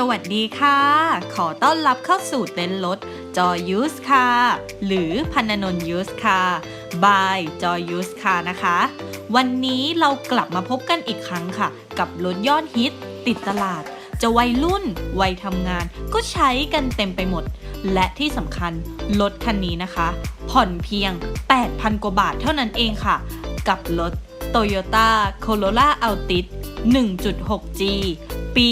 สวัสดีค่ะ ขอต้อนรับเข้าสู่เต็นท์รถจอยูสค่ะ หรือพันนนยูสค่ะ บายจอยูสค่ะนะคะ วันนี้เรากลับมาพบกันอีกครั้งค่ะ กับรถยอดฮิต ติดตลาด จะวัยรุ่น วัยทำงาน ก็ใช้กันเต็มไปหมด และที่สำคัญรถคันนี้นะคะ ผ่อนเพียง 8,000 กว่าบาทเท่านั้นเองค่ะ กับรถ Toyota Corolla Altis 1.6G ปี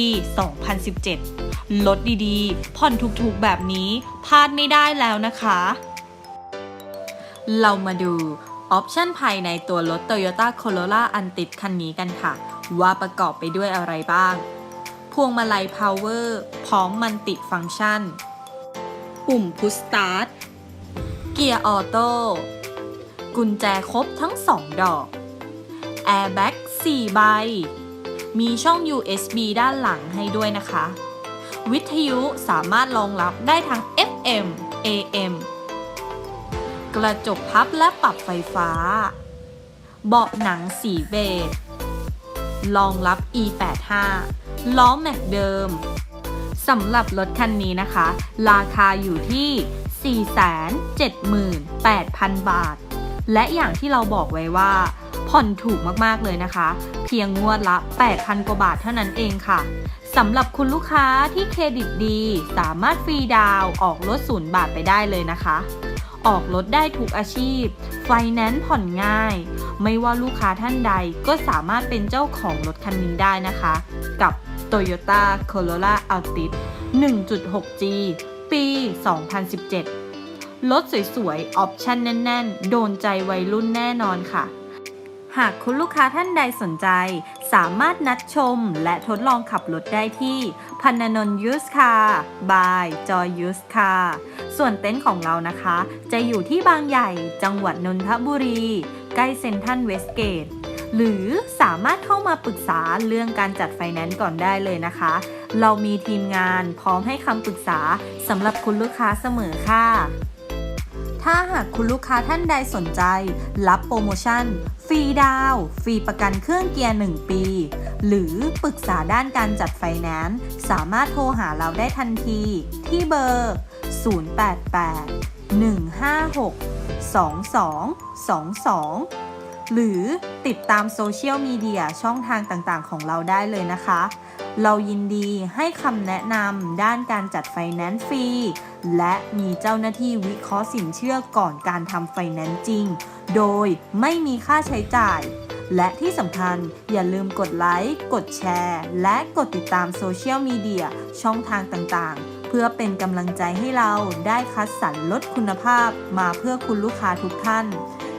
2017 ลดดีๆ ผ่อนถูกๆ แบบนี้พลาดไม่ได้แล้วนะคะ เรามาดูออปชันภายในตัวรถ Toyota Corolla Altis คันนี้กันค่ะ ว่าประกอบไปด้วยอะไรบ้าง พวงมาลัย Power พร้อมมันติฟังก์ชัน ปุ่ม Push Start เกียร์ออโต้กุญแจครบทั้ง 2 ดอก Airbag 4ใบ มีช่อง USB ด้านหลังให้ด้วยนะคะ วิทยุสามารถรองรับได้ทั้ง FM AM กระจกพับและปรับไฟฟ้า เบาะหนังสีเบจรองรับ E85 ล้อแม็กเดิมสำหรับรถคันนี้นะคะ ราคาอยู่ที่ 478,000 บาท และอย่างที่เราบอกไว้ว่า ผ่อนถูกมากๆเลยนะคะ เพียงงวดละ 8,000 กว่าบาทเท่านั้นเองค่ะสำหรับคุณลูกค้าที่เครดิตดี สามารถฟรีดาวน์ออกรถศูนย์บาทไปได้เลยนะคะ ออกรถได้ทุกอาชีพ ไฟแนนซ์ผ่อนง่าย ไม่ว่าลูกค้าท่านใดก็สามารถเป็นเจ้าของรถคันนี้ได้นะคะ กับ Toyota Corolla Altis 1.6G ปี 2017 รถสวยๆ ออปชั่นแน่น ๆ โดนใจวัยรุ่นแน่นอนค่ะ หากคุณลูกค้าท่านใดสนใจ สามารถนัดชมและทดลองขับรถได้ที่พันนนยูสคาบายจอยยูสคาส่วนเต็นท์ของเรานะคะ จะอยู่ที่บางใหญ่จังหวัดนนทบุรี ใกล้เซ็นทรัลเวสเกตหรือสามารถเข้ามาปรึกษาเรื่องการจัดไฟแนนซ์ก่อนได้เลยนะคะ เรามีทีมงานพร้อมให้คำปรึกษาสำหรับคุณลูกค้าเสมอค่ะ ถ้าหากคุณลูกค้าท่านใดสนใจ รับโปรโมชั่น ฟรีดาว ฟรีประกันเครื่องเกียร์ 1 ปี หรือปรึกษาด้านการจัดไฟแนนซ์สามารถโทรหาเราได้ทันที ที่เบอร์ 088 156 2222 หรือติดตามโซเชียลมีเดียช่องทางต่างๆ ของเราได้เลยนะคะ เรายินดีให้คำแนะนำด้านการจัดไฟแนนซ์ฟรี และมีเจ้าหน้าที่วิเคราะห์สินเชื่อก่อนการทำไฟแนนซ์จริง โดยไม่มีค่าใช้จ่าย และที่สำคัญอย่าลืมกดไลค์ กดแชร์ และกดติดตามโซเชียลมีเดียช่องทางต่างๆ เพื่อเป็นกำลังใจให้เราได้คัดสรรลดคุณภาพมาเพื่อคุณลูกค้าทุกท่าน